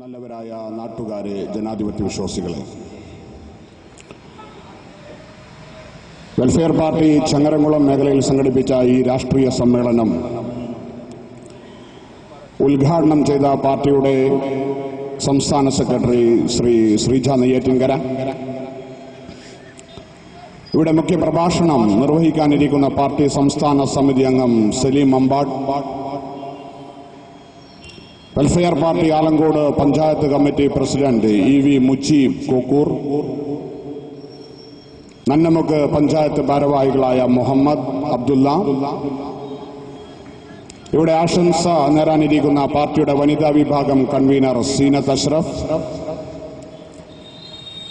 നല്ലവരായ നാട്ടുകാരെ ജനാധിപത്യ വിശ്വാസികളെ. വെൽഫെയർ പാർട്ടി ചങ്ങരംകുളം മേഖലയിൽ സംഘടിപ്പിച്ച ഈ രാഷ്ട്രീയ സമ്മേളനം ഉദ്ഘാടനം ചെയ്ത പാർട്ടിയുടെ സംസ്ഥാന സെക്രട്ടറി ശ്രീ ശ്രീജ നെയ്യാറ്റിൻകര. ഇവിടെ മുഖ്യ പ്രഭാഷണം നിർവഹിക്കാനിരിക്കുന്ന പാർട്ടി സംസ്ഥാന സമിതി അംഗം Saleem Ambad. Welfare Party Alankode panchayat committee president E V Muchi Kokkur. Nannamukku panchayat ഭാരവാഹികളായ മുഹമ്മദ് അബ്ദുല്ല ഇവിടെ ആശംസ നേരാനിരിക്കുന്ന പാർട്ടിയുടെ വനിതാ വിഭാഗം convener Zeenath Ashraf.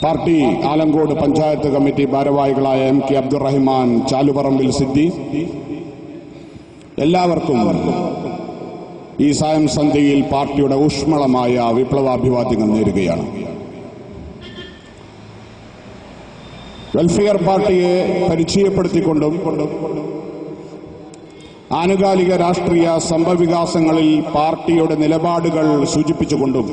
Party Alankode panchayat committee ഭാരവാഹികളായ എം കെ അബ്ദുറഹിമാൻ ചാലുപറമ്പിൽ സിദ്ദി എല്ലാവർക്കും ഈ സായം സന്ധ്യയിൽ പാർട്ടിയുടെ ഊഷ്മളമായ വിപ്ലവാഭിവാദ്യങ്ങൾ നേരുകയാണ്. വെൽഫെയർ പാർട്ടിയെ പരിചയപ്പെടുത്തിക്കൊണ്ടും ആനുകാലിക രാഷ്ട്രീയ സംഭവവികാസങ്ങളിൽ പാർട്ടിയുടെ നിലപാടുകൾ സൂചിപ്പിച്ചുകൊണ്ടും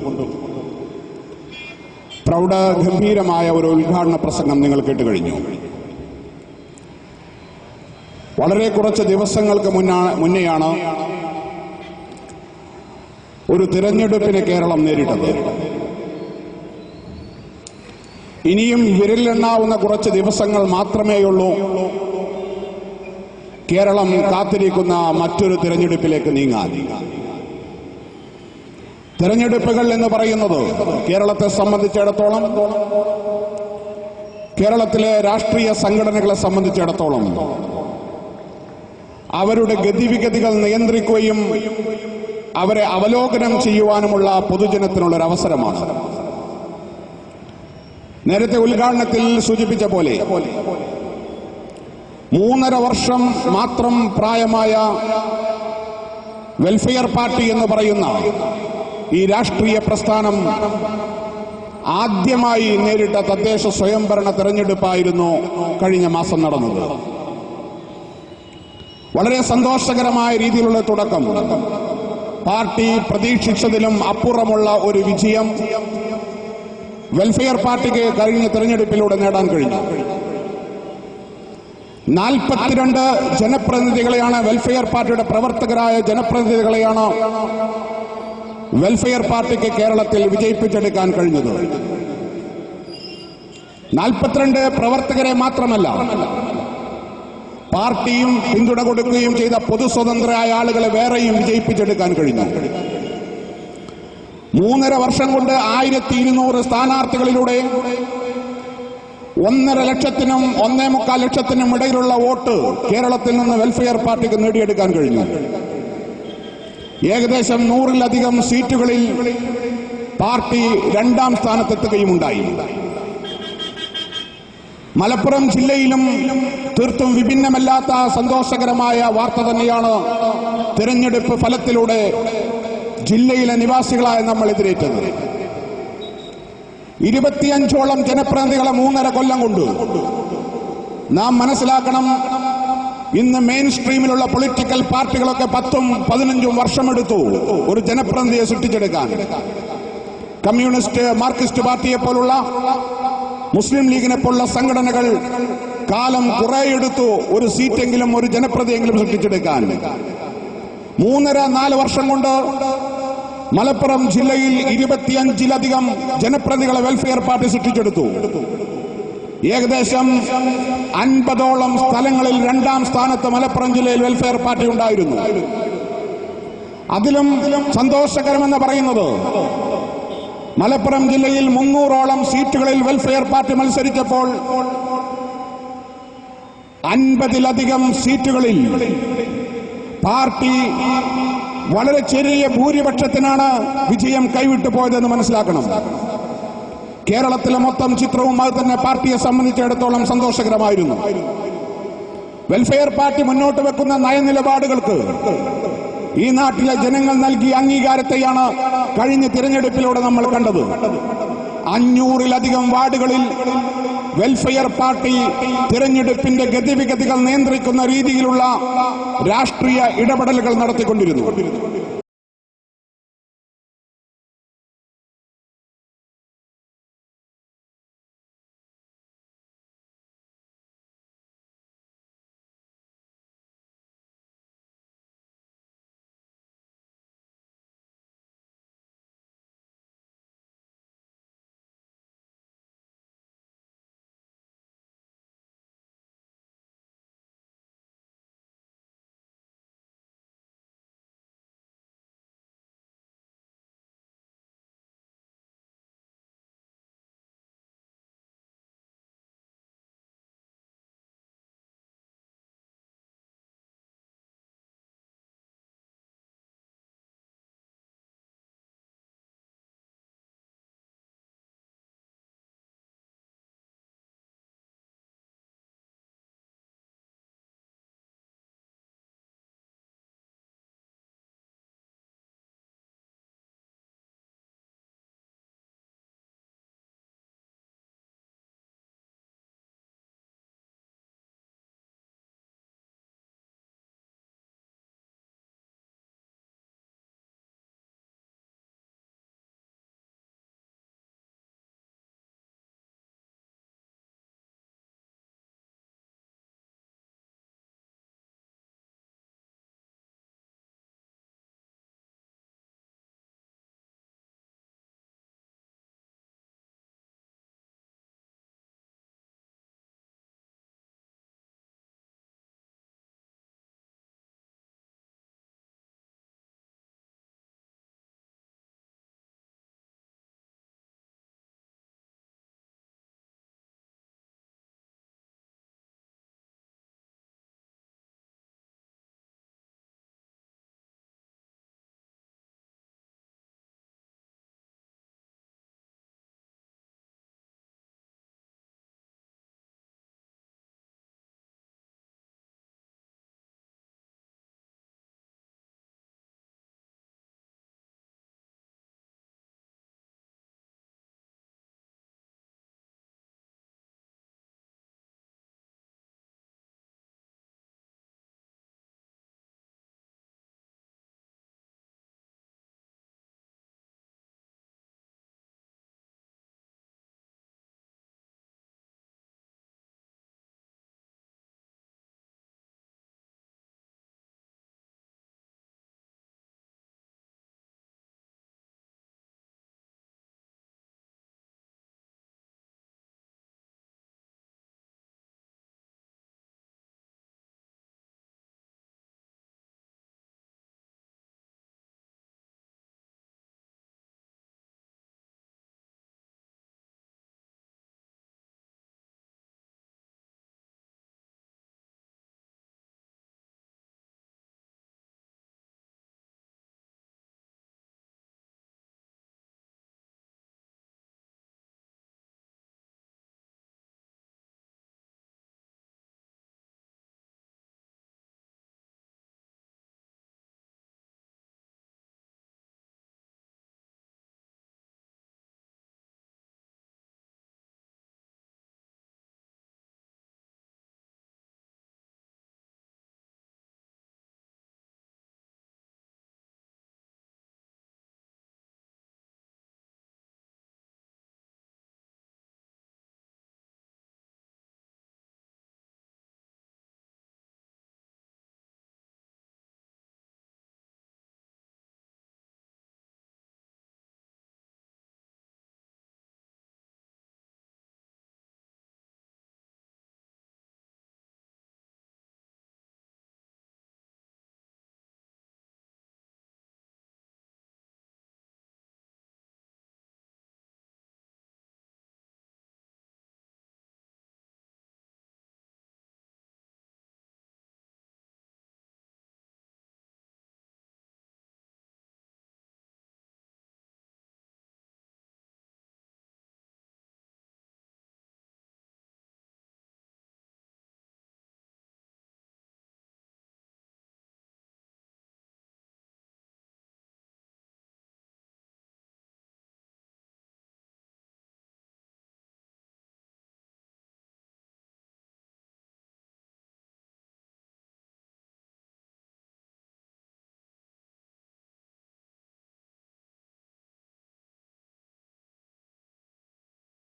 പ്രൗഢഗംഭീരമായ ഒരു ഉദ്ഘാടന പ്രസംഗം നിങ്ങൾ കേട്ടുകഴിഞ്ഞു. വളരെ കുറച്ച് ദിവസങ്ങൾക്ക് മുന്നേയാണ് മുന്നെയാണ് ഒരു തിരഞ്ഞെടുപ്പിനെ കേരളം നേരിട്ടത്. ഇനിയും വിരലിലെണ്ണാവുന്ന കുറച്ച് ദിവസങ്ങൾ മാത്രമേയുള്ളൂ കേരളം കാത്തിരിക്കുന്ന മറ്റൊരു തിരഞ്ഞെടുപ്പിലേക്ക് നീങ്ങാൻ. തിരഞ്ഞെടുപ്പുകൾ എന്ന് പറയുന്നത് കേരളത്തെ സംബന്ധിച്ചിടത്തോളം കേരളത്തിലെ രാഷ്ട്രീയ സംഘടനകളെ സംബന്ധിച്ചിടത്തോളം അവരുടെ ഗതിവിഗതികൾ നിയന്ത്രിക്കുകയും അവരെ അവലോകനം ചെയ്യുവാനുമുള്ള പൊതുജനത്തിനുള്ള ഒരു അവസരമാണ് നേരത്തെ ഉദ്ഘാടനത്തിൽ സൂചിപ്പിച്ച പോലെ മൂന്നര വർഷം മാത്രം പ്രായമായ വെൽഫെയർ പാർട്ടി എന്ന് പറയുന്ന ഈ രാഷ്ട്രീയ പ്രസ്ഥാനം ആദ്യമായി നേരിട്ട തദ്ദേശ സ്വയംഭരണ തെരഞ്ഞെടുപ്പായിരുന്നു കഴിഞ്ഞ മാസം നടന്നത്. വളരെ സന്തോഷകരമായ രീതിയിലുള്ള തുടക്കം. പാർട്ടി പ്രതീക്ഷിച്ചതിലും അപ്പുറമുള്ള ഒരു വിജയം വെൽഫെയർ പാർട്ടിക്ക് കഴിഞ്ഞ തെരഞ്ഞെടുപ്പിലൂടെ നേടാൻ കഴിഞ്ഞു. നാൽപ്പത്തിരണ്ട് ജനപ്രതിനിധികളെയാണ് വെൽഫെയർ പാർട്ടിയുടെ പ്രവർത്തകരായ ജനപ്രതിനിധികളെയാണ് വെൽഫെയർ പാർട്ടിക്ക് കേരളത്തിൽ വിജയിപ്പിച്ചെടുക്കാൻ കഴിഞ്ഞത്. നാൽപ്പത്തിരണ്ട് പ്രവർത്തകരെ മാത്രമല്ല പാർട്ടിയും പിന്തുണ കൊടുക്കുകയും ചെയ്ത പൊതുസ്വതന്ത്രരായ ആളുകളെ വേറെയും വിജയിപ്പിച്ചെടുക്കാൻ കഴിഞ്ഞു. മൂന്നര വർഷം കൊണ്ട് ആയിരത്തി ഇരുന്നൂറ് സ്ഥാനാർത്ഥികളിലൂടെ ഒന്നര ലക്ഷത്തിനും ഒന്നേ മുക്കാൽ ലക്ഷത്തിനും ഇടയിലുള്ള വോട്ട് കേരളത്തിൽ നിന്ന് വെൽഫെയർ പാർട്ടിക്ക് നേടിയെടുക്കാൻ കഴിഞ്ഞു. ഏകദേശം നൂറിലധികം സീറ്റുകളിൽ പാർട്ടി രണ്ടാം സ്ഥാനത്തെത്തുകയുമുണ്ടായി. മലപ്പുറം ജില്ലയിലും തീർത്തും വിഭിന്നമല്ലാത്ത സന്തോഷകരമായ വാർത്ത തന്നെയാണ് തിരഞ്ഞെടുപ്പ് ഫലത്തിലൂടെ ജില്ലയിലെ നിവാസികളായ നമ്മൾ എതിരേറ്റത്. ഇരുപത്തിയഞ്ചോളം ജനപ്രതിനിധികളെ മൂന്നര കൊല്ലം കൊണ്ട് നാം മനസ്സിലാക്കണം ഇന്ന് മെയിൻ സ്ട്രീമിലുള്ള പൊളിറ്റിക്കൽ പാർട്ടികളൊക്കെ പത്തും പതിനഞ്ചും വർഷമെടുത്തു ഒരു ജനപ്രതിനിധിയെ സൃഷ്ടിച്ചെടുക്കാൻ. കമ്മ്യൂണിസ്റ്റ് മാർക്സിസ്റ്റ് പാർട്ടിയെ പോലുള്ള മുസ്ലിം ലീഗിനെ പോലുള്ള സംഘടനകൾ കാലം കുറെ എടുത്തു ഒരു സീറ്റെങ്കിലും ഒരു ജനപ്രതിയെങ്കിലും സൃഷ്ടിച്ചെടുക്കാൻ. മൂന്നര നാല് വർഷം കൊണ്ട് മലപ്പുറം ജില്ലയിൽ ഇരുപത്തിയഞ്ചിലധികം ജനപ്രതികളെ വെൽഫെയർ പാർട്ടി സൃഷ്ടിച്ചെടുത്തു. ഏകദേശം അൻപതോളം സ്ഥലങ്ങളിൽ രണ്ടാം സ്ഥാനത്ത് മലപ്പുറം ജില്ലയിൽ വെൽഫെയർ പാർട്ടി ഉണ്ടായിരുന്നു. അതിലും സന്തോഷകരമെന്ന് പറയുന്നത് മലപ്പുറം ജില്ലയിൽ മുന്നൂറോളം സീറ്റുകളിൽ വെൽഫെയർ പാർട്ടി മത്സരിച്ചപ്പോൾ അൻപതിലധികം സീറ്റുകളിൽ പാർട്ടി വളരെ ചെറിയ ഭൂരിപക്ഷത്തിനാണ് വിജയം കൈവിട്ടു പോയതെന്ന് മനസ്സിലാക്കണം. കേരളത്തിലെ മൊത്തം ചിത്രവും അത് തന്നെ പാർട്ടിയെ സംബന്ധിച്ചിടത്തോളം സന്തോഷകരമായിരുന്നു. വെൽഫെയർ പാർട്ടി മുന്നോട്ട് വെക്കുന്ന നയനിലപാടുകൾക്ക് ഈ നാട്ടിലെ ജനങ്ങൾ നൽകിയ അംഗീകാരത്തെയാണ് കഴിഞ്ഞ തിരഞ്ഞെടുപ്പിലൂടെ നമ്മൾ കണ്ടത്. അഞ്ഞൂറിലധികം വാർഡുകളിൽ വെൽഫെയർ പാർട്ടി തിരഞ്ഞെടുപ്പിന്റെ ഗതിവിഗതികൾ നിയന്ത്രിക്കുന്ന രീതിയിലുള്ള രാഷ്ട്രീയ ഇടപെടലുകൾ നടത്തിക്കൊണ്ടിരുന്നു.